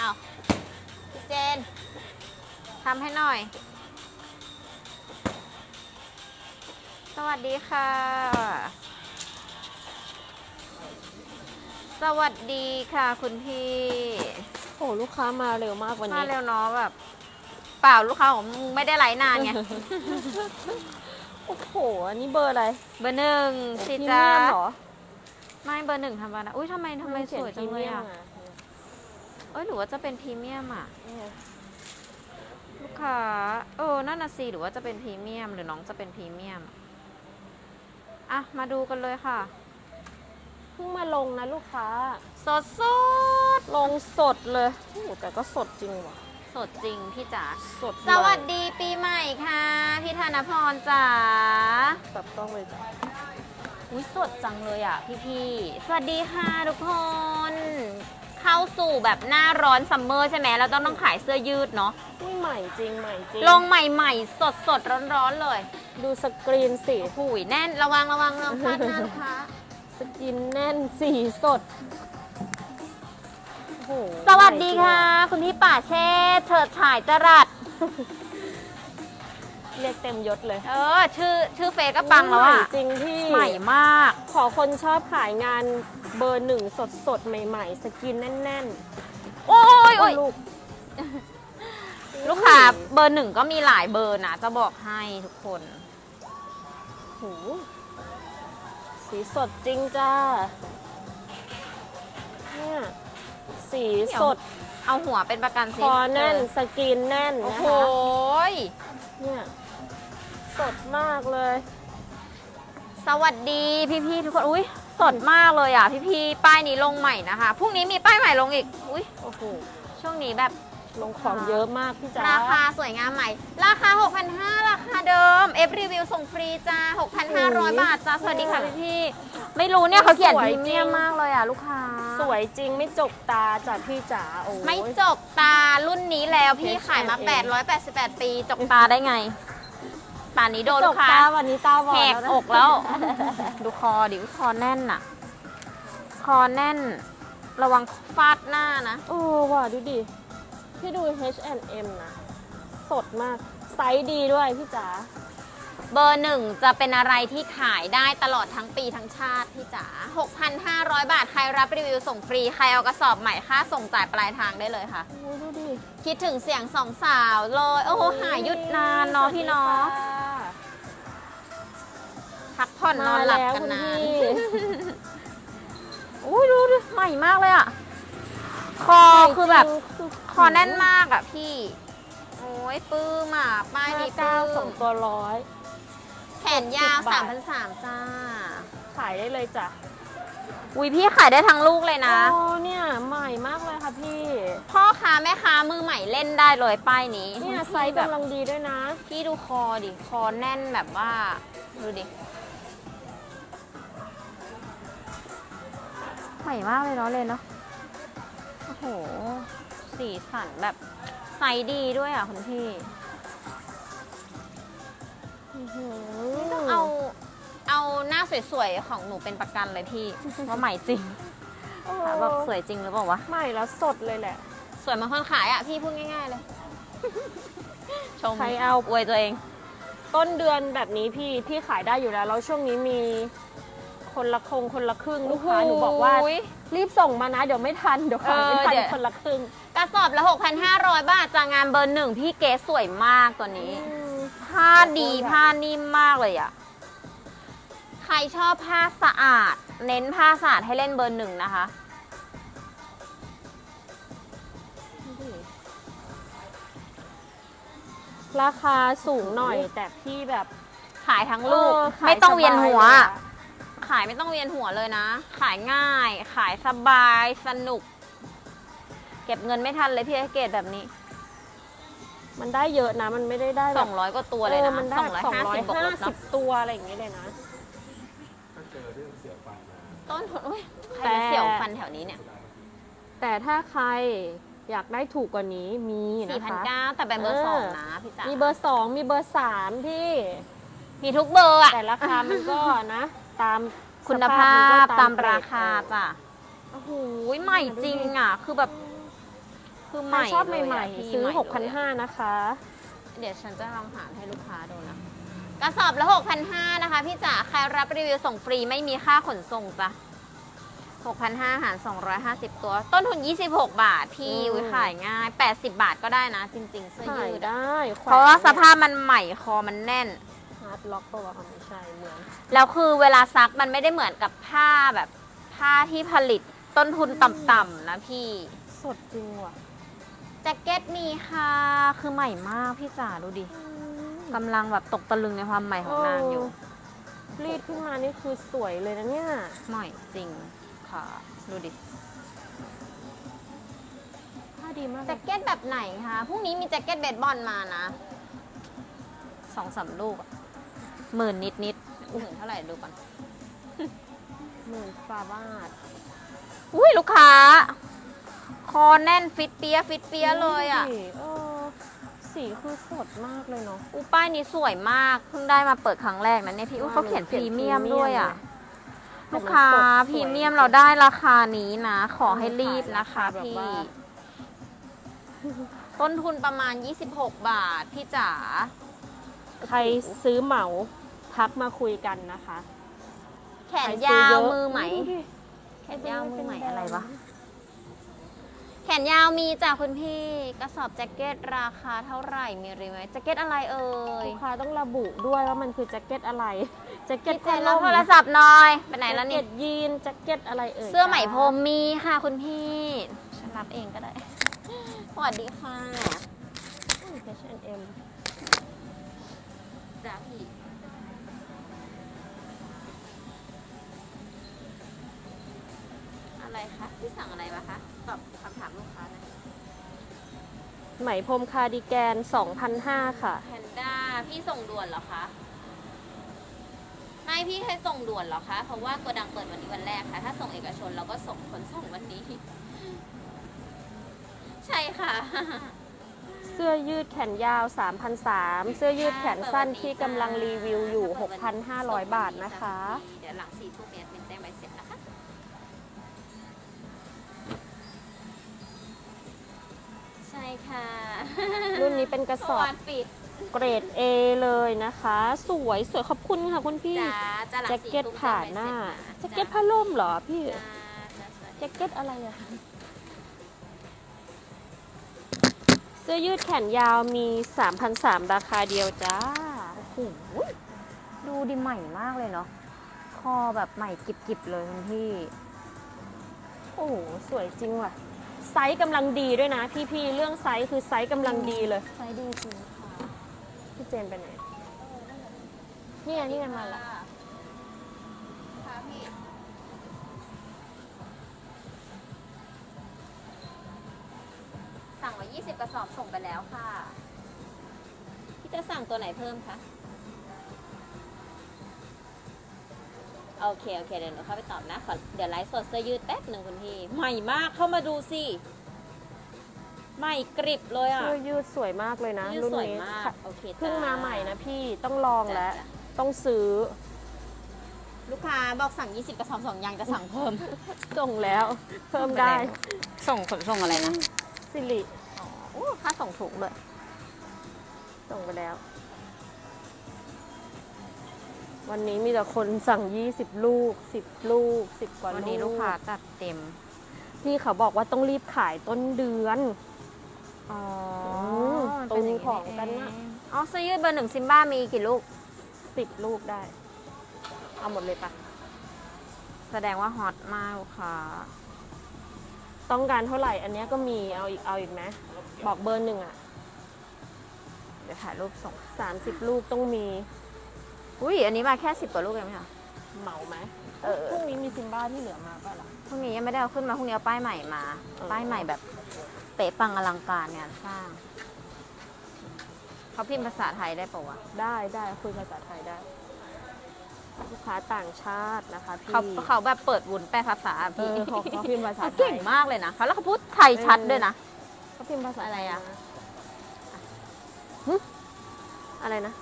เอาพี่เจนทำให้หน่อย สวัสดีค่ะ สวัสดีค่ะคุณพี่ โอ้ลูกค้ามาเร็วมากวันมานี้ เร็วเนาะแบบ เปล่าลูกค้าของมึงไม่ได้ไลฟ์นานไง โอ้โห อันนี้เบอร์อะไรเบอร์หนึ่งสิพรีจ้าเมียมเหรอไม่เบอร์หนึ่งธรรมดาอุ้ยทำไมทำไมเขีสวยจังเลยอะ พรีมีม เอ้ยหรือว่าจะเป็นพรีเมียมอะเนี่ยลูกค้าเออนั่นน่ะสิหรือว่าจะเป็นพรีเมียม หรือน้องจะเป็นพรีเมียมอะมาดูกันเลยค่ะเพิ่งมาลงนะลูกค้า สดสดลงสดเลยโอ้โหแต่ก็สดจริงว่ะ สดจริงพี่จ๋าสดสวัสดีปีใหม่ค่ะ พี่ธนพรจ๋าตับต้องเลยจ้ะอุ้ยสดจังเลยอะพี่พี่ๆสวัสดีค่ะทุกคน เข้าสู่แบบหน้าร้อนซัมเมอร์ใช่ไหมแล้วต้องต้องขายเสื้อยืดเนาะนี่ใหม่จริงใหม่จริง ลงใหม่ๆ สดสดร้อนร้อนๆเลยดูสกรีนสีหุยแน่นระวังระวังระวังพลาดหน้าลูกค้า สกินแน่นสีสดโอ้โหสวัสดีค่ะ คุณพี่ป่าเชษฐ์เฉิดฉายจรัส เรียกเต็มยศเลยเออ ชื่อชื่อเฟซก็ปังแล้วอะใหม่จริงพี่ใหม่มาก ขอคนชอบขายงานเบอร์หนึ่งสดสดๆใหม่ ๆ สกินแน่นโอ้ยๆโอ้ยลูกลูกค้าเบอร์หนึ่งก็มีหลายเบอร์นะ จะบอกให้ทุกคนโหสีสดจริงจ้าเนี่ยสีสด เอาหัวเป็นประกันคสิอแน่นเออสกินแน่น โอ้นะโหคะยเนี่ย สดมากเลย สวัสดีพี่ๆทุกคน อุ้ยสดมากเลยอะ พี่ๆป้ายนี้ลงใหม่นะคะ พรุ่งนี้มีป้ายใหม่ลงอีก อุ้ยโอ้โห ช่วงนี้แบบลงของเยอะมากพี่จ๋า ราคาสวยงามใหม่ ราคา 6,500 ราคาเดิม เอฟรีวิวส่งฟรีจ้า 6,500 บาทจ้า สวัสดีค่ะพี่พี่ๆไม่รู้เนี่ยเขาเขียนพรีเมียมมากเลยอะลูกค้า สวยจริงไม่จกตาจ้ะพี่จ๋าโอ้ย ไม่จกตารุ่นนี้แล้วพี่ H&M ขายมา 888 ปี จกตาได้ไง ป่านนี้โดนจลูกกค้าตาวันนี้ตาบอดแหกแล้วนะอกแล้ว ดูคอดิคอแน่นอะคอแน่น ระวังฟาดหน้านะเออว่ะดูดิ พี่ดู H&M นะ สดมาก ไซส์ดีด้วยพี่จ๋า เบอร์หนึ่งจะเป็นอะไรที่ขายได้ตลอดทั้งปีทั้งชาติพี่จ๋า 6,500 บาท ใครรับรีวิวส่งฟรี ใครเอากระสอบใหม่ค่าส่งจ่ายปลายทางได้เลยค่ะ โอ้ยดูดิ คิดถึงเสียงสองสาวเลย โอ้โหหายหยุดนานเนาะพี่เนาะ พักผ่อนนอนหลับกันนานอุ้ยดูดิใหม่มากเลยอะคอคือแบบ คอแน่นมากอะพี่ โอ้ยปื้มอะป้ายนี้เก้าปื้สอมงตัวร้อยแขนยาว60บาท3,300จ้า ขายได้เลยจ้ะอุ้ยพี่ขายได้ทั้งลูกเลยนะโอ้เนี่ยใหม่มากเลยค่ะพี่ พ่อค้าแม่ค้ามือใหม่เล่นได้เลยป้ายนี้เนี่ยไซส์แบบกำลังดีด้วยนะ พี่ดูคอดิ คอแน่นแบบว่า ดูดิ ใหม่มากเลยเนาะเลยเนาะ โอ้โห สีสันแบบไซส์ดีด้วยอะคุณพี่ต้องเอา เอาหน้าสวยๆ ของหนูเป็นประกันเลยพี่ ว่าใหม่จริงโอ้ถามแบบสวยจริงหรือเปล่าวะ ใหม่แล้วสดเลยแหละ สวยเหมาคนขายอะพี่พูดง่าย ๆ เลย ชมใครเอาอวยตัวเอง ต้นเดือนแบบนี้พี่ พี่ขายได้อยู่แล้ว แล้วช่วงนี้มี คนละคงคนละครึ่งลูกค้าหนูบอกว่าโยรีบส่งมานะ เดี๋ยวไม่ทันเดี๋ยวขายไม่เออทันเดี๋ยวคนละครึ่งกระสอบละ 6,500 บาทจากงานเบอร์หนึ่งพี่เก๋สวยมากตัวนี้ ผ้าดีขอบคุณค่ะผ้านิ่มมากเลยอะ ใครชอบผ้าสะอาด เน้นผ้าสะอาดให้เล่นเบอร์หนึ่งนะคะราคาสูงหน่อยแต่พี่แบบขายทั้งลูกเออขายไม่ต้องเวียนหัว ขายไม่ต้องเวียนหัวเลยนะ ขายง่าย ขายสบาย สนุก เก็บเงินไม่ทันเลยพี่ไอเกตแบบนี้มันได้เยอะนะ มันไม่ได้ได้แบบ200กว่าตัวเลยอนะอมันได้250สองร้อยบวกลห้าบสิเนาะบตัวอะไรอย่างเงี้ยเลยนะถ้าเจอเรื่องเสียฟันมาต้นทุนอุ้ยใครแต่มาเสี่ยวฟันแถวนี้เนี่ย แต่ถ้าใครอยากได้ถูกกว่านี้มีนะคะ4,900แต่เป็นเบอร์เออสองนะพี่จ๋ามีเบอร์สองมีเบอร์สามพี่ มีทุกเบอร์อะแต่ราคามันก็นะ ตามคุณสภามันก็พตามเกราคาเออจ้ะโอ้โหใหม่จริงอะ คือแบบ คือใหใครม่ชอบเลยะใหม่พี่ๆซื้อใม่เลยอะ6,500 นะคะ เดี๋ยวฉันจะลองหารให้ลูกค้าดูนะกระสอบละ 6,500 นะคะ พี่จ๋าใครรับรีวิวส่งฟรีไม่มีค่าขนส่งจ้ะ6,500หาร 250 ตัว ต้นทุน 26 บาท พี่อืมอุ๊ยขายง่าย 80 บาทก็ได้นะ จริงๆเสื้อขายยืดอะได้แขนเพราะว่าสภาพมันใหม่คอมันแน่นฮาร์ ดล็อกปะวะไม่ใช่เหมือน แล้วคือเวลาซักมันไม่ได้เหมือนกับผ้าแบบผ้าที่ผลิตต้นทุนต่ำๆนะพี่ สดจริงว่ะแจ็คเก็ตมีค่ะ คือใหม่มากพี่จ๋าดูดิกำลังแบบตกตะลึงในความใหม่ของนางอยู่ รีดขึ้นมานี่คือสวยเลยนะเนี่ย ใหม่จริงค่ะ ดูดิผ้าดีมากเลแจ็ยคเก็ตแบบไหนคะพรุ่งนี้มีแจ็คเก็ตเบสบอลมานะสองสามลูกอะ หมื่นนิดนิดๆหมื่นเท่าไหร่ดูก่อนหมื่นฟาบาทอุ้ยลูกค้า คอแน่นฟิตเปียฟิตเปียเลยอะดูดิเออสีคือสดมากเลยเนาะ อูป้ายนี้สวยมากเพิ่งได้มาเปิดครั้งแรกนะเนี่ยพี่อุ้ยเขาเขียนพรีเมียมด้วยอะ แต่ลูกมันค้าสดสวยพรีเมียมเราได้ราคานี้นะ ขอให้รีบนะคะแบบพี่ ว่า ต้นทุนประมาณ 26 บาท พี่จ๋า ใครซื้อเหมา ทักมาคุยกันนะคะ แขนใครยาซื้อวเะมือไหมดูดิแขนยาวมือไหมอะไรวะ แขนยาวมีจ้ะคุณพี่ กระสอบแจ็คเก็ตราคาเท่าไหร่มีรีไหมแจ็คเก็ตอะไรเอ่ยลูกค้าต้องระบุด้วยว่ามันคือแจ็คเก็ตอะไร แจ็คเก็ตพี่เจนรับโทรศัพท์หน่อยไปไหนแล้วนี่แจ็คเก็ตยีนแจ็คเก็ตอะไรเอ่ยเสื้อไหมพรมมีค่ะคุณพี่ ฉันรับเองก็ได้ สวัสดีค่ะอืม H&M จ้าพี่ อะไรคะพี่สั่งอะไรมาคะตอบคำถามลูกค้าหนะไหมพรมคาร์ดิแกน2,500ค่ะ แพนด้าพี่ส่งด่วนเหรอคะไม่พี่ให้ส่งด่วนเหรอคะ เพราะว่าโกดังเปิดวันนี้วันแรกค่ะ ถ้าส่งเอกชนเราก็ส่งขนส่งวันนี้ ใช่ค่ะ เสื้อยืดแขนยาว3,300เสื้อยืดแขนสั้นที่กำลังรีวิวอยู่ 6,500 บาทนะคะ เดี๋ยวหลังสี่ทุ่มเนี้เป็นแจ้งใบเสร็ ค่ะรุ่นนี้เป็นกระสอบ วันปิดเกรด A เลยนะคะ สวยสวยขอบคุณค่ะคุณพี่ จ้าจะหลังแจ็คสี่เก็ตทุ่มผ่าหน้า แจ็คเก็ตผ้าล่มเหรอพี่ จ้าจ้าสวัสดีแจ็คเก็ตอะไรอะเสื้อยืดแขนยาวมี 3,300 ราคาเดียวจ้า โอ้โหดูดีใหม่มากเลยเนาะคอแบบใหม่กิบๆเลยคุณพี่ โอ้โห สวยจริงว่ะ ไซส์กำลังดีด้วยนะ พี่ๆ เรื่องไซส์คือไซส์กำลังดีเลยใช้ดีจริงค่ะพี่เจนไปไหนนี่ไงนี่ไงมาละค่ะพี่สั่งมา20 กระสอบส่งไปแล้วค่ะ พี่จะสั่งตัวไหนเพิ่มคะ โอเค โอเค เดี๋ยวหนูเข้าไปตอบนะขอเดี๋ยวไลฟ์สดเสื้อยืดแป๊บหนึ่งคุณพี่ ใหม่มากเข้ามาดูสิ ใหม่กริบเลยอะ เสื้อยืดสวยมากเลยนะ ยืดรุ่นสวยนี้มากค่ะโอเคจ้เพิ่งมาใหม่นะพี่ต้องลองแล้วจ้ะ ต้องซื้อลูกค้าบอกสั่ง 20กระสอบสองอย่างจะสั่งเพิ่ม ส่งแล้ว เพิ่มได้ส่งขนส่งอะไรนะ สิริอู้ค่าส่งถูกเลยส่งไปแล้ว วันนี้มีแต่คนสั่ง 20 ลูก 10 ลูก 10 กว่าลูกวันนี้ลูกค้าจัดเต็ม พี่เขาบอกว่าต้องรีบขายต้นเดือน อ๋อมมันเป็นย่าตุนของกันน่ะเองอ๋อเสื้อยืดเบอร์หนึ่งซิมบ้ามีกี่ลูก 10 ลูกได้ เอาหมดเลยปะแสดงว่าฮอตมากลูกค้าต้องการเท่าไหร่อันเนี้ยก็มีเอาอีกเอาอีกไหมบอกเบอร์หนึ่งอะเดี๋ยวถ่ายรูปส่ง 30 ลูกต้องมี อุ้ยอันนี้มาแค่สิบกว่าลูกเองไหมคะ เหมาไหมเออ พรุ่งนี้มีซิมบ้าที่เหลือมาป่ะล่ะ พรุ่งนี้ยังไม่ได้เอาขึ้นมาพรุ่งนี้เอาป้ายใหม่มา เออ ป้ายใหม่แบบ เป๊ะปังอลังการงานสร้างเขาพิมพ์ภาษาไทยได้ปะวะได้ได้คุยภาษาไทยได้ ลูกค้าต่างชาตินะคะพี่ เขาเขาแบบเปิดวุ้นแปลภาษาเอพี่อเขาเขาพิมพ์ภาษาเขาไทเก่ยงมากเลยนะแล้วเขาพูดไทยชัดด้วยนะ เขาพิมพ์ภาษาอะไรอะหึอะไรนะ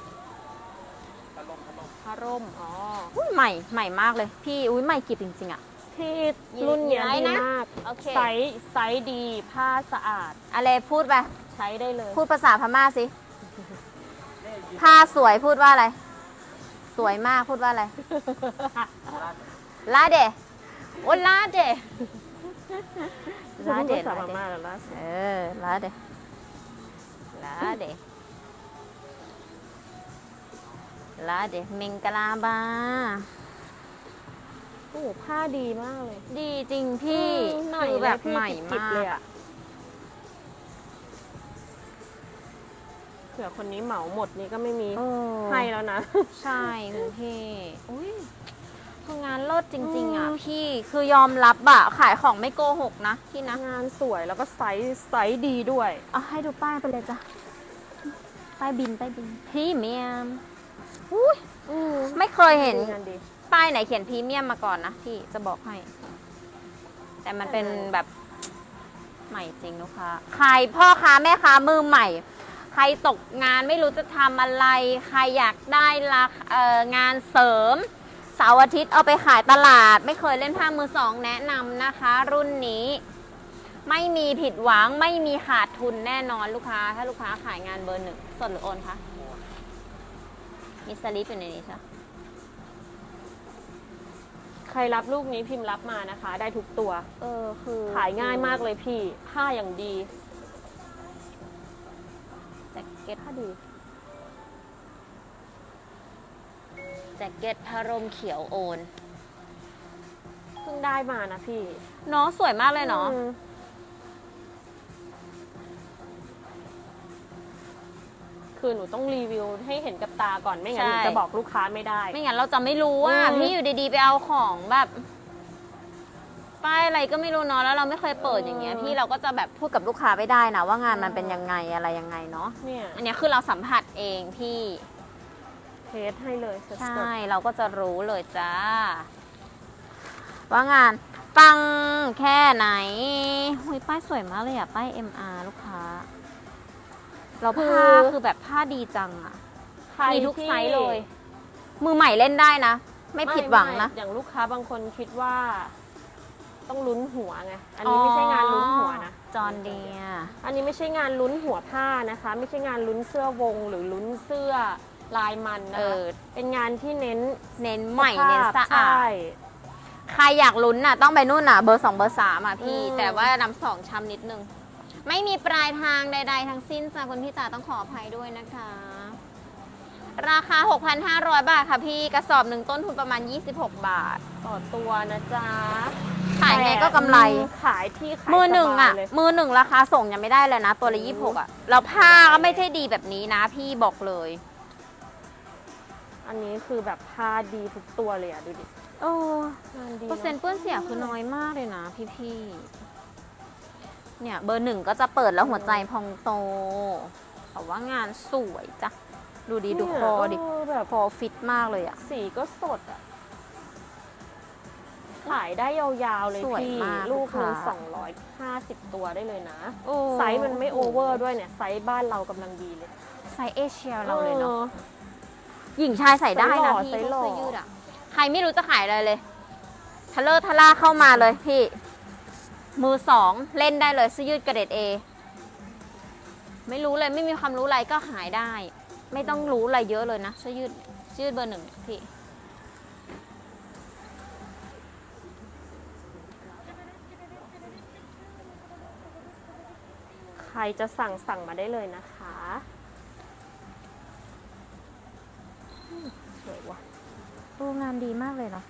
พระร่ม อ๋ออุ้ยใหม่ใหม่มากเลย พี่อุ้ยใหม่กริบจริงๆอะ ที่รุ่นเนี้ยย้ายดีนะมากโอเค ไซส์ไซส์ดีผ้าสะอาดอะไรพูดไป ใช้ได้เลย พูดภาษาพม่าสิ ผ้าสวยพูดว่าอะไร สวยมากพูดว่าอะไร ลาเดโอ้ลาเดลาเดภาษาลาพเดม่าแล้วล่ะเออลาเดลาเด ลาเดเมงกะลาบา โอ้โหผ้าดีมากเลยดีจริงพี่อืมใหม่คือแบบเลยพี่ใหม่กิ๊บมาๆเลยก อะเผื่อคนนี้เหมาหมดนี่ก็ไม่มีโอ้ ให้แล้วนะ ใช่คุณพี่อุ้ยคืองานเลิศจริง ๆ อะ อืม พี่คือยอมรับอะขายของไม่โกหกนะพี่นะงานสวยแล้วก็ไซส์ไซส์ดีด้วย เอาให้ดูป้ายไปเลยจ้ะป้ายบินป้ายบินพรีเมียม อุ้ยอืมไม่เคยเห็น งานดี ป้ายไหนเขียนพรีเมียมมาก่อนนะพี่จะบอกให้ แต่มันเป็นใช่แบบใหม่จริงลูกค้าใครพ่อค้าแม่ค้ามือใหม่ ใครตกงานไม่รู้จะทำอะไร ใครอยากได้ราคเอ่องานเสริมเสาร์อาทิตย์เอาไปขายตลาด ไม่เคยเล่นผ้ามือสองแนะนำนะคะ รุ่นนี้ ไม่มีผิดหวังไม่มีขาดทุนแน่นอนลูกค้า ถ้าลูกค้าขายงานเบอร์หนึ่งสดหรือโอนคะ มีสลิปอยู่ในนี้ใช่ไหมใครรับลูกนี้พิมพ์รับมานะคะ ได้ทุกตัว เออคือขายง่ายมากเลยพี่ ผ้าอย่างดีแจ็คเก็ตผ้าดีแจ็คเก็ตพารมเขียวโอนเพิ่งได้มานะพี่ เนาะสวยมากเลยเนาะ คือหนูต้องรีวิวให้เห็นกับตาก่อนไม่งั้นหนูจะบอกลูกค้าไม่ได้ ไม่งั้นเราจะไม่รู้ว่าอืม พี่อยู่ดีๆ ไปเอาของแบบป้ายอะไรก็ไม่รู้เนาะแล้วเราไม่เคยเปิดอย่างเงี้ยพี่เราก็จะแบบพูดกับลูกค้าไม่ได้นะว่างานมันเป็นยังไงอะไรยังไงเนาะเนี่ยอันเนี้ยคือเราสัมผัสเองพี่เทสให้เลยสดใช่ๆเราก็จะรู้เลยจ้า ว่างานปังแค่ไหนหุยป้ายสวยมากเลยอะป้าย MR ลูกค้า เราผ้าคือแบบผ้าดีจังอะใครมีทุกที่ไซส์เลย มือใหม่เล่นได้นะ ไม่ผิดหวังนะ ไม่อย่างลูกค้าบางคนคิดว่า ต้องลุ้นหัวไง อันนี้ไม่ใช่งานลุ้นหัวนะจอนเดียอันนี้ไม่ใช่งานลุ้นหัวผ้านะคะ ไม่ใช่งานลุ้นเสื้อวง หรือลุ้นเสื้อลายมันนะเอคะอ เป็นงานที่เน้นเน้นใหม่ภาพเน้นสะอาใช่ ด ใครอยากลุ้นน่ะ ต้องไปนู่นน่ะ เบอร์สองเบอร์สามอะพี่ อืม แต่ว่านำสองช้ำนิดนึง ไม่มีปลายทางใด ๆ ทั้งสิ้นจ้ะคุณพี่จ๋าต้องขออภัยด้วยนะคะ ราคา 6,500 บาทค่ะพี่กระสอบหนึ่งต้นทุนประมาณ 26 บาท ต่อตัวนะจ๊ะขายไงก็กำไร ขายที่ขายมือหนึ่งอะ สบายเลย มือหนึ่งราคาส่งยังไม่ได้เลยนะ ตัวละอืม ยี่สิบหกอะแล้วผ้าก็ไม่ใช่ดีแบบนี้นะ พี่บอกเลย อันนี้คือแบบผ้าดีทุกตัวเลยอะ ดูดิโอ้งานดีเปอร์เซ็นต์ะเปื้อนเสียคือน้อยมากเลยนะพี่ๆ เนี่ยเบอร์หนึ่งก็จะเปิดแล้วหัวใจพองโตแต่ว่างานสวยจ้ะ ดูดีดูคอดิเออแบบ คอฟิตมากเลยอะสีก็สดอะขายได้ยาวๆเลยสวยพี่ มากลูกลูนึกงค้า สองร้อยห้าสิบตัวได้เลยนะ โอ้ไซส์มันไม่โอเวอร์ด้วยเนี่ย ไซส์บ้านเรากำลังดีเลยไซส์เอเชียเราเลยเนาะ ออ หญิงชายใส่ได้นะพี่ไซส์หล่พอวกเสื้อยืดอะใครไม่รู้จะขายอะไรเลย ทะเลอร์ทะล่าเข้ามาเลยพี่ มือสองเล่นได้เลยเสื้อยืดกระเด็ดเอไม่รู้เลยไม่มีความรู้อะไรก็ขายได้ ไม่ต้องรู้อะไรเยอะเลยนะเสื้อยืดเสื้อยืดเบอร์หนึ่งพี่ใครจะสั่งสั่งมาได้เลยนะคะสวยว่ะดูงานดีมากเลยเนาะ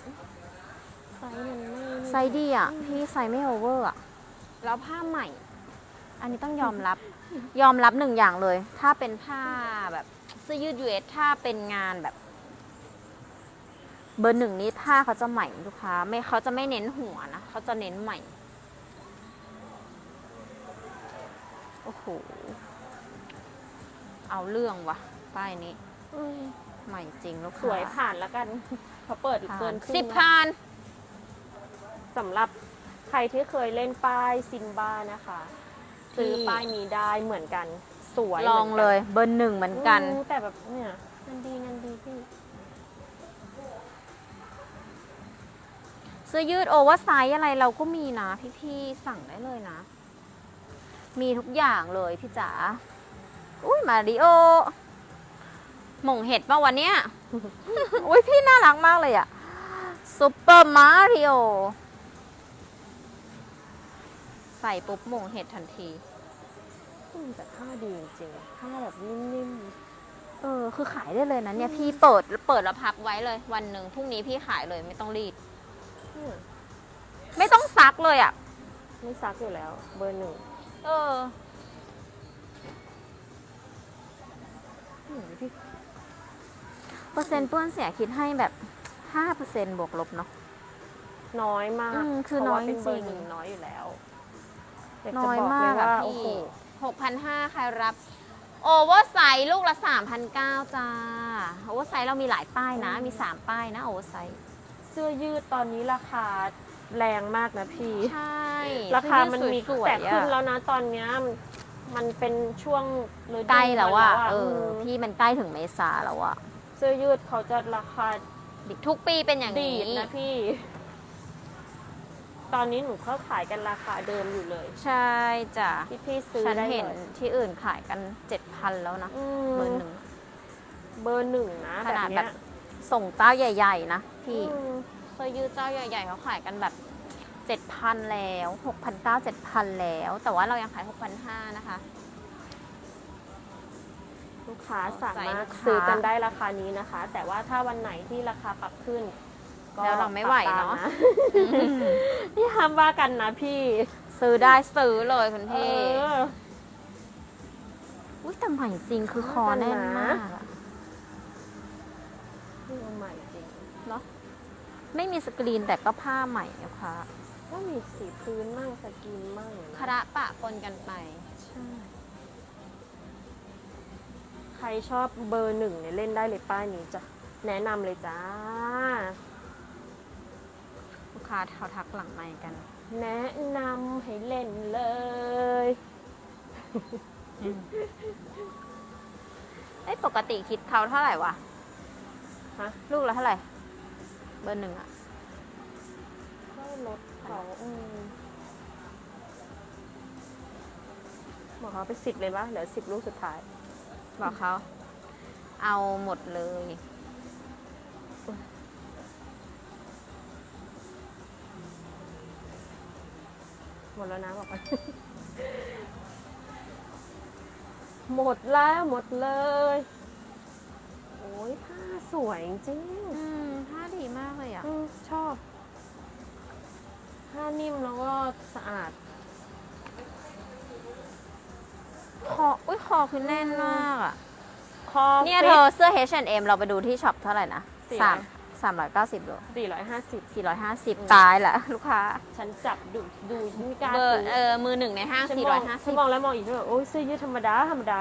ไซส์มันไม่ไซส์ดีอะ พี่ไซส์ไม่โอเวอร์อะ แล้วผ้าใหม่ อันนี้ต้องยอมรับ ยอมรับหนึ่งอย่างเลย ถ้าเป็นผ้าแบบเสื้อยืด US ถ้าเป็นงานแบบ เบอร์หนึ่งนี้ผ้าเขาจะใหม่ลูกค้า ไม่เขาจะไม่เน้นหัวนะเขาจะเน้นใหม่ โอ้โห เอาเรื่องว่ะป้ายนี้ อืมใหม่จริงลูกค้าสวยผ่านแล้วกันเขาเปิดเกินครึ่งสิบแล้ว พัน สำหรับใครที่เคยเล่นป้ายซินบ้านะคะ ซื้อป้ายนี้ได้เหมือนกัน สวยลองเลย เบอร์หนึ่งเหมือนกันอืมแต่แบบเนี่ยงานดีงานดีพี่เสื้อยืดโอเวอร์ไซส์อะไรเราก็มีนะ พี่ๆสั่งได้เลยนะ มีทุกอย่างเลยพี่จ๋าอุ้ยมาริโอหม่งเห็ดป่ะวันเนี้ยอุ้ยพี่น่ารักมากเลยอะซุปเปอร์มาริโอ ใส่ปุ๊บหม่งเห็ดทันทีอืมแต่ผ้าดีจริงๆผ้าแบบนิ่มเออคือขายได้เลยนะเนี่ยพี่เปิดเปิดแล้วพับไว้เลย วันหนึ่งพรุ่งนี้พี่ขายเลยไม่ต้องรีดๆเนี่ยไม่ต้องซักเลยอะไม่ซักอยู่แล้ว เบอร์หนึ่งเออ อืมพี่เปอร์เซ็นต์เปื้อนเสียคิดให้แบบห้าเปอร์เซ็นต์บวกลบเนาะ น้อยมากอืมคือเพราะว่าน้อยเป็นเบอจริร์ง หนึ่งน้อยอยู่แล้ว แต่น้จะอยบอกมาเลยกอะว่าพี่โอ้โหหกพันห้าใครรับ โอเวอร์ไซส์ลูกละสามพันเก้าจ้า โอเวอร์ไซส์เรามีหลายป้ายนะ มีสามป้ายนะโอเวอร์ไซส์เสื้อยืดตอนนี้ราคาแรงมากนะพี่ ใช่ราคามันมีสวยแต่ๆขึ้นอะแล้วนะตอนเนี้ยมันเป็นช่วงฤดูใกล้แล้วอะมันเออมพี่มันใกล้ถึงเมษาแล้วอะเสื้อยืดเขาจะราคาทุกปีเป็นอย่างดีนี้ ดนะพี่ ตอนนี้หนูเขาขายกันราคาเดิมอยู่เลยใช่จ้ะพี่พี่ซื้อฉันได้เห็นเลยที่อื่นขายกันเจ็ดพันแล้วนะอืเบอมร์หนึ่งเบอร์หนึ่งนะขแบบนาดเนี้แบยบส่งเจ้าใหญ่ๆนะพี่อืมเสื้อยืดเจ้าใหญ่ๆเขาขายกันแบบเจ็ดพันแล้วหกพันเก้าเจ็ดพันแล้ว แต่ว่าเรายังขายหกพันห้านะคะ ลูกค้าสามารถใจลูกค้าซื้อกันได้ราคานี้นะคะ แต่ว่าถ้าวันไหนที่ราคาปรับขึ้นก็ แล้วเราไม่ไหวปรับตเนาะนี่ห้ามว่ากันนะพี่ซื้อได้ซื้อเลยคุณเอพี่ออุ้ยแต่ใหม่จริงคือคอแน่นมากอะนี่เอาใหม่จริงเนาะไม่มีสกรีนแต่ก็ผ้าใหม่นะคะก็มีสีพื้นมั่งสกรีนมั่งนะคระปะปนกันไปใช่ใครชอบเบอร์หนึ่งเนี่ยเล่นได้เลยป้ายนี้จ้ะ แนะนำเลยจ้าลูก ค้าเขาทักหลังไมค์กัน แนะนำให้เล่นเลย เอ้ยปกติคิดเขาเท่าไหร่วะฮะ ลูกละเท่าไหร่ เบอร์หนึ่งอะก็ลดเขาอืมบอกเขาไปสิบเลยปะเหลือสิบลูกสุดท้าย บอกเขา เอาหมดเลย มดแล้วนะบอกหมดแล้วหมดเลย โอ้ยผ้าสวยจริงอืมผ้าดีมากเลยอะอชอบ ผ้านิ่มแล้วก็สะอาด คอ อุ้ยคอคือแน่นมากอะ คอเนี่ยเธอเสื้อ H&M เราไปดูที่ช็อปเท่าไหร่นะสาม 390โล450 450 ตายละลูกค้า ฉันจับดูดูม่การเบอร์เออมือหนึ่งในห้างฉันมองฉันมองแล้วมองอีกฉันแบบโอ้ยเสื้อยืดธรรมดา ธรรมดา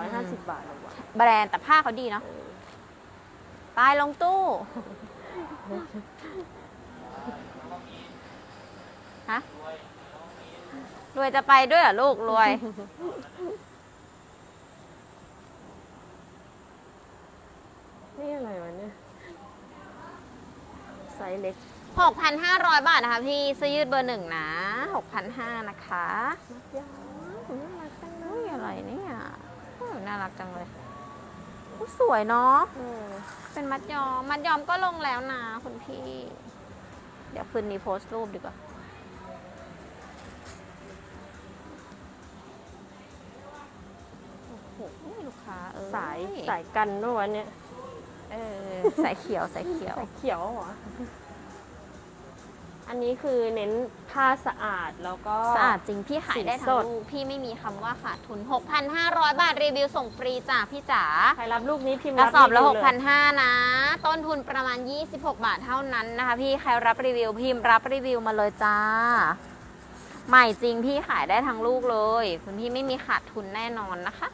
450 บาทแลยวะแบรนด์แต่ผ้าเขาดีเนาะตายลงตู้ฮะรวยจะไปด้วยเหรอลูกรวย นี่อะไร ไซส์เล็ก 6,500 บาทนะคะพี่เสื้อยืดเบอร์หนึ่งนะ 6,500 นะคะมัดยาวน่ารักจังเลอุ้ยยอะไรเนี่ยอุ้ยน่ารักจังเลยอุ๊ยสวยเนาะเออเป็นมัดยอม มัดยอมก็ลงแล้วนะคุณพี่ เดี๋ยวคืนนี้โพสต์รูปดีกว่าโอ้โหลูกค้าเออสายสายกันด้วยวะเนี่ย เออสายเขียวสายเขียวสายเขียวเหรอ อันนี้คือเน้นผ้าสะอาดแล้วก็ สะอาดจริง พี่ขายได้สีทั้สงด ลูก พี่ไม่มีคำว่าขาดทุน 6,500 บาทรีวิวส่งฟรีจ้ะพี่จ๋า ใครรับลูกนี้พิมพ์กระสอบละรีวิวเย6,500 นะ ต้นทุนประมาณ 26 บาทเท่านั้นนะคะ พี่ใครรับรีวิวพิมพ์รับรีวิวมาเลยจ้า ใหม่จริงพี่ขายได้ทั้งลูกเลย คุณพี่ไม่มีขาดทุนแน่นอนนะคะ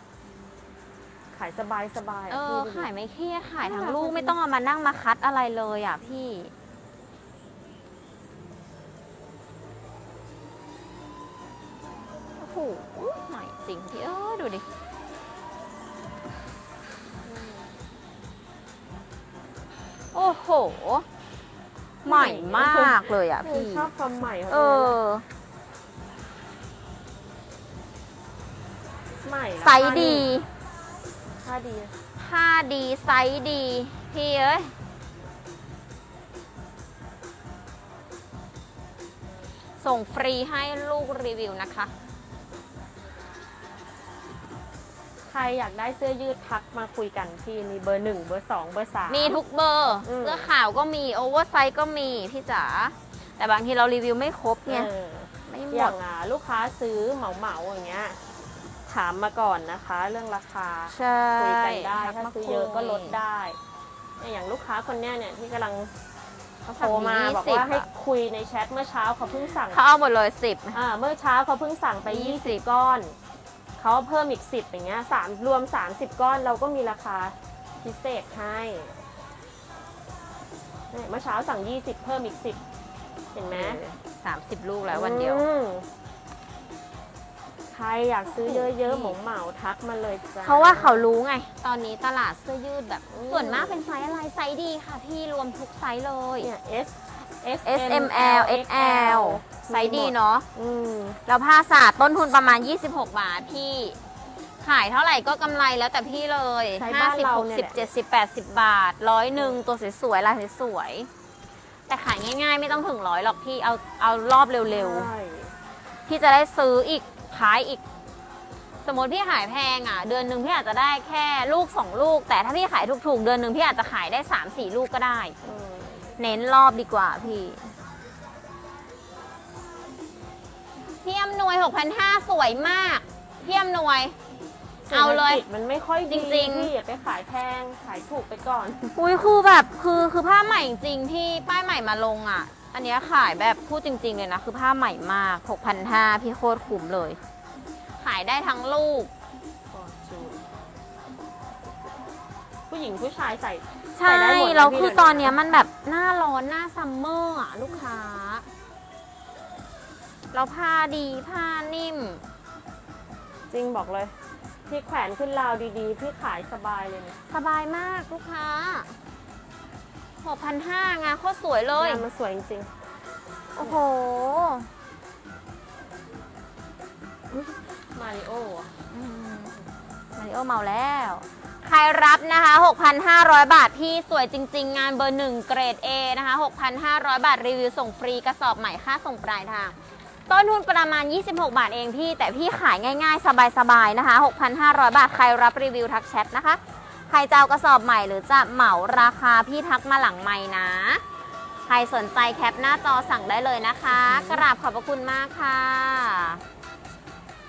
ขายสบายสบายเออะอพี่ดูดิขายไม่เครียดขายทั้งน่ารักลูกจริงไม่ต้องเอามานั่งมาคัดอะไรเลยอะพี่ โอ้โหใหม่จริงพี่เออดูดิโอ้โห ใหม่มากเลยอะเออพี่ชอบความใหม่เขาเอเลยนะอใหม่นะไซส์ดี ผ้าดี ผ้าดีไซส์ดี พี่เอ้ย ส่งฟรีให้ลูกรีวิวนะคะ ใครอยากได้เสื้อยืดทักมาคุยกันพี่มีเบอร์หนึ่งเบอร์สองเบอร์สาม มีทุกเบอร์ อืม เสื้อขาวก็มีโอเวอร์ไซส์ก็มีพี่จ๋า แต่บางทีเรารีวิวไม่ครบไง เออไม่หอมย่าด งอะลูกค้าซื้อเหมาเหมาๆอย่างเงี้ย ถามมาก่อนนะคะ เรื่องราคาใช่คุยกันได้ทัถ้ามาซื้อคุเยอะก็ลดได้เนี่ยอย่างลูกค้าคนเนี้ยเนี่ยที่กำลังเขาโทสั่งรมายี่บอกสิบว่าให้อะคุยในแชทเมื่อเช้าเขาเพิ่งสั่งเขาเอาหมดเลยสิบอ่าเมื่อเช้าเขาเพิ่งสั่งไปยี่สิบ20ก้อนเขาเพิ่มอีก10อย่างเงี้ยสามรวม30ก้อนเราก็มีราคาพิเศษให้เนี่ยเมื่อเช้าสั่ง20เพิ่มอีก10เห็นไหมสามสิบลูกแล้ววันเดียวอืม ใครอยากซื้อเยอะๆหมงเหมาทักมาเลยจ้าเพราะว่าเขารู้ไง ตอนนี้ตลาดเสื้อยืดแบบอืมส่วนมากเป็นไซส์อะไรไซส์ดีค่ะ พี่รวมทุกไซส์เลย เนี่ย S S S M L X L ไซส์ดีเนาะอืมแล้วผ้าสาดต้นทุนประมาณ 26 บาทพี่ ขายเท่าไหร่ก็กำไรแล้วแต่พี่เลย ใช้บ้าน50 เราเนี่ยแหละ 60 70 80 บาทร้อยหนึ่งตัวสวยๆลายสวยๆแต่ขายง่ายๆ ไม่ต้องถึงร้อยหรอกพี่เอาเอารอบเร็วใช่ๆ พี่จะได้ซื้ออีก ขายอีก สมมติพี่ขายแพงอะ เดือนหนึ่งพี่อาจจะได้แค่ลูก2ลูก แต่ถ้าพี่ขายถูกๆ เดือนหนึ่งพี่อาจจะขายได้3-4ลูกก็ได้อืมเน้นรอบดีกว่าพี่พี่อำนวย6,500 สวยมากพี่อำนวย เอาเลยศรษฐกิจมันไม่ค่อยดีจริงๆพี่อย่าไปขายแพงขายถูกไปก่อน อุ้ยคือแบบคือคือผ้าใหม่จริงๆที่ป้ายใหม่มาลงอะ อันเนี้ยขายแบบพูดจริง ๆ เลยนะ คือผ้าใหม่มาก 6,500 พี่โคตรคุ้มเลย ขายได้ทั้งลูก ผู้หญิงผู้ชายใส่ใช่ใส่ได้หมดนะเราพี่คือเดี๋ยวนี้ตอนเนี้ยมันแบบหน้าร้อนหน้าซัมเมอร์อะ ลูกค้า เราผ้าดีผ้านิ่ม จริงบอกเลย พี่แขวนขึ้นราวดีๆ พี่ขายสบายเลยเนี่ยสบายมากลูกค้า 6,500งานโคตรสวยเลย งานมันสวยจริงโอ้โหๆมาริโออะอืมมาริโอเมาแล้ว ใครรับนะคะ 6,500 บาท พี่สวยจริง ๆ งานเบอร์1เกรด A นะคะ 6,500 บาท รีวิวส่งฟรีกระสอบใหม่ค่าส่งปลายทาง ต้นทุนประมาณ 26 บาทเองพี่ แต่พี่ขายง่าย ๆ สบาย ๆ นะคะ 6,500 บาท ใครรับรีวิวทักแชทนะคะ ใครจะเอากระสอบใหม่หรือจะเหมาราคาพี่ทักมาหลังใหม่นะ ใครสนใจแคปหน้าจอสั่งได้เลยนะคะ กราบขอบพระคุณมากค่ะ